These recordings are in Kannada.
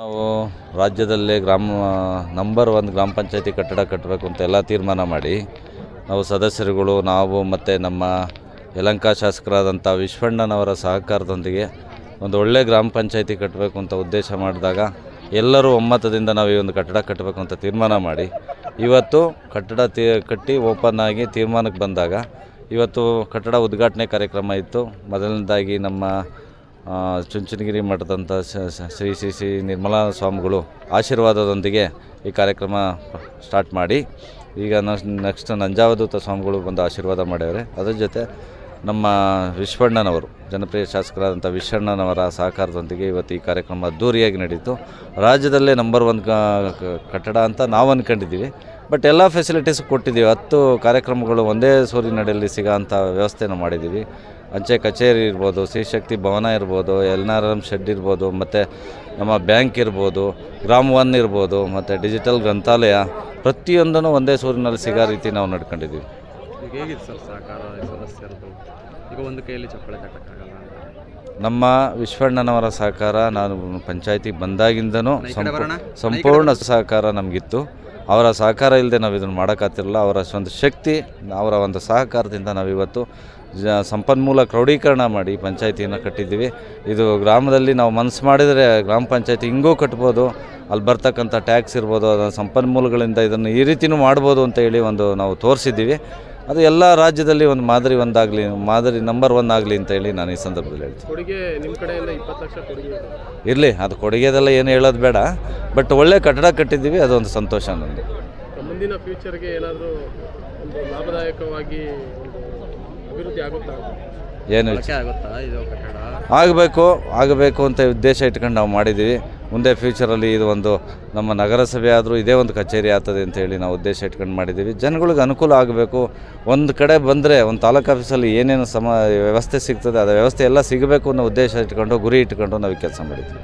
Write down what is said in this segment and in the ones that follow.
ನಾವು ರಾಜ್ಯದಲ್ಲೇ ಗ್ರಾಮ ನಂಬರ್ ಒನ್ ಗ್ರಾಮ ಪಂಚಾಯತಿ ಕಟ್ಟಡ ಕಟ್ಟಬೇಕು ಅಂತ ಎಲ್ಲ ತೀರ್ಮಾನ ಮಾಡಿ, ನಾವು ಸದಸ್ಯರುಗಳು, ನಾವು ಮತ್ತು ನಮ್ಮ ಯಲಂಕ ಶಾಸಕರಾದಂಥ ವಿಶ್ವಣ್ಣನವರ ಸಹಕಾರದೊಂದಿಗೆ ಒಂದು ಒಳ್ಳೆ ಗ್ರಾಮ ಪಂಚಾಯತಿ ಕಟ್ಟಬೇಕು ಅಂತ ಉದ್ದೇಶ ಮಾಡಿದಾಗ ಎಲ್ಲರೂ ಒಮ್ಮತದಿಂದ ನಾವು ಈ ಒಂದು ಕಟ್ಟಡ ಕಟ್ಟಬೇಕು ಅಂತ ತೀರ್ಮಾನ ಮಾಡಿ, ಇವತ್ತು ಕಟ್ಟಡ ತೀ, ಕಟ್ಟಿ ಓಪನ್ ಆಗಿ ತೀರ್ಮಾನಕ್ಕೆ ಬಂದಾಗ, ಇವತ್ತು ಕಟ್ಟಡ ಉದ್ಘಾಟನೆ ಕಾರ್ಯಕ್ರಮ ಇತ್ತು. ಮೊದಲನೇದಾಗಿ ನಮ್ಮ ಚುಂಚನಗಿರಿ ಮಠದಂಥ ಶ್ರೀ ಶ್ರೀ ಶ್ರೀ ನಿರ್ಮಲಾ ಸ್ವಾಮಿಗಳು ಆಶೀರ್ವಾದದೊಂದಿಗೆ ಈ ಕಾರ್ಯಕ್ರಮ ಸ್ಟಾರ್ಟ್ ಮಾಡಿ, ಈಗ ನೆಕ್ಸ್ಟ್ ನಂಜಾವಧೂತ ಸ್ವಾಮಿಗಳು ಬಂದು ಆಶೀರ್ವಾದ ಮಾಡ್ಯವ್ರೆ. ಅದರ ಜೊತೆ ನಮ್ಮ ವಿಶ್ವಣ್ಣನವರು, ಜನಪ್ರಿಯ ಶಾಸಕರಾದಂಥ ವಿಶ್ವಣ್ಣನವರ ಸಹಕಾರದೊಂದಿಗೆ ಇವತ್ತು ಈ ಕಾರ್ಯಕ್ರಮ ಅದ್ದೂರಿಯಾಗಿ ನಡೀತು. ರಾಜ್ಯದಲ್ಲೇ ನಂಬರ್ ಒನ್ ಕಟ್ಟಡ ಅಂತ ನಾವು ಅಂದ್ಕೊಂಡಿದ್ದೀವಿ ಬಟ್ ಎಲ್ಲ ಫೆಸಿಲಿಟೀಸ್ ಕೊಟ್ಟಿದ್ದೀವಿ. ಹತ್ತು ಕಾರ್ಯಕ್ರಮಗಳು ಒಂದೇ ಸೂರಿನಡಿಯಲ್ಲಿ ಸಿಗೋಂಥ ವ್ಯವಸ್ಥೆನ ಮಾಡಿದ್ದೀವಿ. ಅಂಚೆ ಕಚೇರಿ ಇರ್ಬೋದು ಶಕ್ತಿ ಭವನ ಇರ್ಬೋದು ಎಲ್ ಆರ್ ಎಂ ಶೆಡ್ ಇರ್ಬೋದು ಮತ್ತು ನಮ್ಮ ಬ್ಯಾಂಕ್ ಇರ್ಬೋದು ಗ್ರಾಮ್ ಒನ್ ಇರ್ಬೋದು ಮತ್ತು ಡಿಜಿಟಲ್ ಗ್ರಂಥಾಲಯ ಪ್ರತಿಯೊಂದನ್ನು ಒಂದೇ ಸೂರಿನಲ್ಲಿ ಸಿಗೋ ರೀತಿ ನಾವು ನಡ್ಕೊಂಡಿದ್ದೀವಿ. ನಮ್ಮ ವಿಶ್ವಣ್ಣನವರ ಸಹಕಾರ ನಾನು ಪಂಚಾಯತಿಗೆ ಬಂದಾಗಿಂದನೂ? ಸಂಪೂರ್ಣ ಸಹಕಾರ ನಮಗಿತ್ತು. ಅವರ ಸಹಕಾರ ಇಲ್ಲದೆ ನಾವು ಇದನ್ನು ಮಾಡೋಕ್ಕಾಗ್ತಿರಲಿಲ್ಲ. ಅವರ ಒಂದು ಶಕ್ತಿ, ಅವರ ಒಂದು ಸಹಕಾರದಿಂದ ನಾವಿವತ್ತು ಜ, ಸಂಪನ್ಮೂಲ ಕ್ರೋಢೀಕರಣ ಮಾಡಿ ಪಂಚಾಯತಿಯನ್ನು ಕಟ್ಟಿದ್ದೀವಿ. ಇದು ಗ್ರಾಮದಲ್ಲಿ ನಾವು ಮನಸ್ಸು ಮಾಡಿದರೆ ಗ್ರಾಮ ಪಂಚಾಯತಿ ಹಿಂಗೂ ಕಟ್ಬೋದು. ಅಲ್ಲಿ ಬರ್ತಕ್ಕಂಥ ಟ್ಯಾಕ್ಸ್ ಇರ್ಬೋದು. ಅದರ ಸಂಪನ್ಮೂಲಗಳಿಂದ ಇದನ್ನು ಈ ರೀತಿಯೂ ಮಾಡ್ಬೋದು ಅಂತ ಹೇಳಿ ಒಂದು ನಾವು ತೋರಿಸಿದ್ದೀವಿ. ಅದು ಎಲ್ಲ ರಾಜ್ಯದಲ್ಲಿ ಒಂದು ಮಾದರಿ ಒಂದಾಗಲಿ ಮಾದರಿ ನಂಬರ್ ಒನ್ ಆಗಲಿ ಅಂತ ಹೇಳಿ ನಾನು ಈ ಸಂದರ್ಭದಲ್ಲಿ ಹೇಳ್ತೀನಿ. ಕೊಡುಗೆ ನಿಮ್ಮ ಕಡೆಯಿಂದ ಇಪ್ಪತ್ತು ಲಕ್ಷ ಕೊಡುಗೆ ಇದೆ. ಇರಲಿ ಅದು ಕೊಡುಗೆದೆಲ್ಲ ಏನು ಹೇಳೋದು ಬೇಡ ಬಟ್ ಒಳ್ಳೆ ಕಟ್ಟಡ ಕಟ್ಟಿದ್ದೀವಿ ಅದೊಂದು ಸಂತೋಷ ನನಗೆ ಮುಂದಿನ ಫ್ಯೂಚರ್ಗೆ ಏನಾದರೂ ಒಂದು ಲಾಭದಾಯಕವಾಗಿ ಒಂದು ಅಭಿವೃದ್ಧಿ ಆಗುತ್ತಾ? ಏನು? ಆಗುತ್ತಾ ಇದು ಕಟ್ಟಡ? ಆಗಬೇಕು ಆಗಬೇಕು ಅಂತ ಉದ್ದೇಶ ಇಟ್ಕೊಂಡು ನಾವು ಮಾಡಿದ್ದೀವಿ. ಮುಂದೆ ಫ್ಯೂಚರಲ್ಲಿ ಇದು ಒಂದು ನಮ್ಮ ನಗರಸಭೆ ಆದರೂ ಇದೇ ಒಂದು ಕಚೇರಿ ಆಗ್ತದೆ ಅಂತ ಹೇಳಿ ನಾವು ಉದ್ದೇಶ ಇಟ್ಕೊಂಡು ಮಾಡಿದ್ದೀವಿ. ಜನಗಳಿಗೆ ಅನುಕೂಲ ಆಗಬೇಕು. ಒಂದು ಕಡೆ ಬಂದರೆ ಒಂದು ತಾಲೂಕು ಆಫೀಸಲ್ಲಿ ಏನೇನು ಸಮ ವ್ಯವಸ್ಥೆ ಸಿಗ್ತದೆ ಅದು ವ್ಯವಸ್ಥೆ ಎಲ್ಲ ಸಿಗಬೇಕು ಅನ್ನೋ ಉದ್ದೇಶ ಇಟ್ಕೊಂಡು ಗುರಿ ಇಟ್ಕೊಂಡು ನಾವು ಕೆಲಸ ಮಾಡಿದ್ದೀವಿ.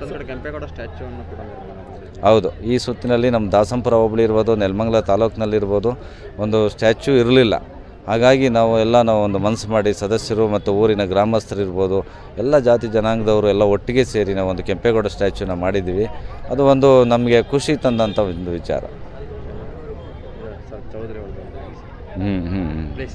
ಹೌದು. ಈ ಸುತ್ತಿನಲ್ಲಿ ನಮ್ಮ ದಾಸಂಪುರ ಹೋಬಳಿ ಇರ್ಬೋದು ನೆಲಮಂಗಲ ತಾಲೂಕಿನಲ್ಲಿರ್ಬೋದು ಒಂದು ಸ್ಟ್ಯಾಚ್ಯೂ ಇರಲಿಲ್ಲ. ಹಾಗಾಗಿ ನಾವು ಎಲ್ಲ ನಾವು ಒಂದು ಮನಸ್ಸು ಮಾಡಿ ಸದಸ್ಯರು ಮತ್ತು ಊರಿನ ಗ್ರಾಮಸ್ಥರಿರ್ಬೋದು ಎಲ್ಲ ಜಾತಿ ಜನಾಂಗದವರು ಎಲ್ಲ ಒಟ್ಟಿಗೆ ಸೇರಿ ನಾವು ಒಂದು ಕೆಂಪೇಗೌಡ ಸ್ಟ್ಯಾಚ್ಯೂನ ಮಾಡಿದ್ದೀವಿ. ಅದು ಒಂದು ನಮಗೆ ಖುಷಿ ತಂದಂಥ ಒಂದು ವಿಚಾರ. ಹ್ಞೂ ಹ್ಞೂ ಹ್ಞೂ